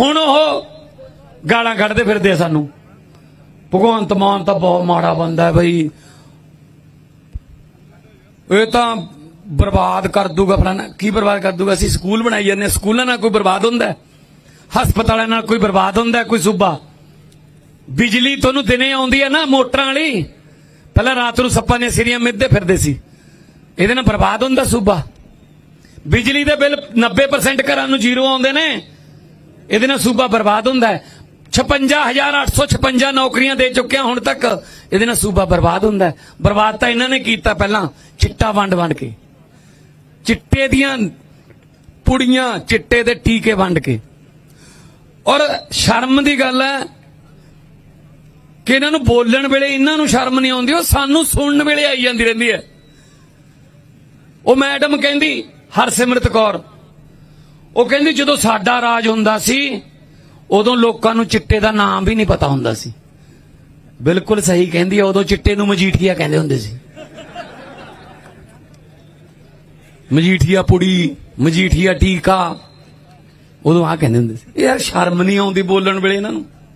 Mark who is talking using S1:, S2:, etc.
S1: ਹੁਣ ਉਹ ਗਾਲਾਂ ਕੱਢਦੇ ਫਿਰਦੇ ਆ ਸਾਨੂੰ। ਭਗਵੰਤ ਮਾਨ ਤਾਂ ਬਹੁਤ ਮਾੜਾ ਬੰਦਾ ਹੈ ਬਈ। ਇਹ ਤਾਂ ਬਰਬਾਦ ਕਰ ਦੂਗਾ ਫਲਾਣਾ। ਕੀ ਬਰਬਾਦ ਕਰ ਦੂਗਾ? ਅਸੀਂ ਸਕੂਲ ਬਣਾਈ ਜਾਂਦੇ ਹਾਂ, ਸਕੂਲਾਂ ਨਾਲ ਕੋਈ ਬਰਬਾਦ ਹੁੰਦਾ ਹਸਪਤਾਲਾਂ ਨਾਲ ਕੋਈ ਬਰਬਾਦ ਹੁੰਦਾ ਕੋਈ ਸੂਬਾ। ਬਿਜਲੀ ਤੁਹਾਨੂੰ ਦਿਨੇ ਆਉਂਦੀ ਹੈ ਨਾ ਮੋਟਰਾਂ ਵਾਲੀ। ਪਹਿਲਾਂ ਰਾਤ ਨੂੰ ਸੱਪਾਂ ਦੀਆਂ ਸਿਰੀਆਂ ਮਿੱਧੇ ਫਿਰਦੇ ਸੀ। ਇਹਦੇ ਨਾਲ ਬਰਬਾਦ ਹੁੰਦਾ ਸੂਬਾ। ਬਿਜਲੀ ਦੇ ਬਿੱਲ 90% ਘਰਾਂ ਨੂੰ ਜ਼ੀਰੋ ਆਉਂਦੇ ਨੇ। ਇਹਦੇ ਨਾਲ ਸੂਬਾ ਬਰਬਾਦ ਹੁੰਦਾ ਹੈ। 56856 ਨੌਕਰੀਆਂ ਦੇ ਚੁੱਕਿਆ ਹੁਣ ਤੱਕ। ਇਹਦੇ ਨਾਲ ਸੂਬਾ ਬਰਬਾਦ ਹੁੰਦਾ ਬਰਬਾਦ ਤਾਂ ਇਹਨਾਂ ਨੇ ਕੀਤਾ ਪਹਿਲਾਂ, ਚਿੱਟਾ ਵੰਡ ਵੰਡ ਕੇ। ਚਿੱਟੇ ਦੀਆਂ ਪੁੜੀਆਂ ਚਿੱਟੇ ਦੇ ਟੀਕੇ ਵੰਡ ਕੇ। ਔਰ ਸ਼ਰਮ ਦੀ ਗੱਲ ਹੈ ਕਿ ਇਹਨਾਂ ਨੂੰ ਬੋਲਣ ਵੇਲੇ ਇਹਨਾਂ ਨੂੰ ਸ਼ਰਮ ਨਹੀਂ ਆਉਂਦੀ, ਉਹ ਸਾਨੂੰ ਸੁਣਨ ਵੇਲੇ ਆਈ ਜਾਂਦੀ ਰਹਿੰਦੀ ਹੈ। ਉਹ ਮੈਡਮ ਕਹਿੰਦੀ, ਹਰਸਿਮਰਤ ਕੌਰ ਉਹ ਕਹਿੰਦੀ ਜਦੋਂ ਸਾਡਾ ਰਾਜ ਹੁੰਦਾ ਸੀ, ਉਦੋਂ ਲੋਕਾਂ ਨੂੰ ਚਿੱਟੇ ਦਾ ਨਾਮ ਵੀ ਨਹੀਂ ਪਤਾ ਹੁੰਦਾ ਸੀ। ਬਿਲਕੁਲ ਸਹੀ ਕਹਿੰਦੀ ਹੈ ਉਦੋਂ ਚਿੱਟੇ ਨੂੰ ਮਜੀਠੀਆ ਕਹਿੰਦੇ ਹੁੰਦੇ ਸੀ। ਮਜੀਠੀਆ ਪੁੜੀ, ਮਜੀਠੀਆ ਟੀਕਾ, ਉਦੋਂ ਆ ਕਹਿੰਦੇ ਹੁੰਦੇ ਸੀ। ਯਾਰ ਸ਼ਰਮ ਨਹੀਂ ਆਉਂਦੀ ਬੋਲਣ ਵੇਲੇ ਇਹਨਾਂ ਨੂੰ।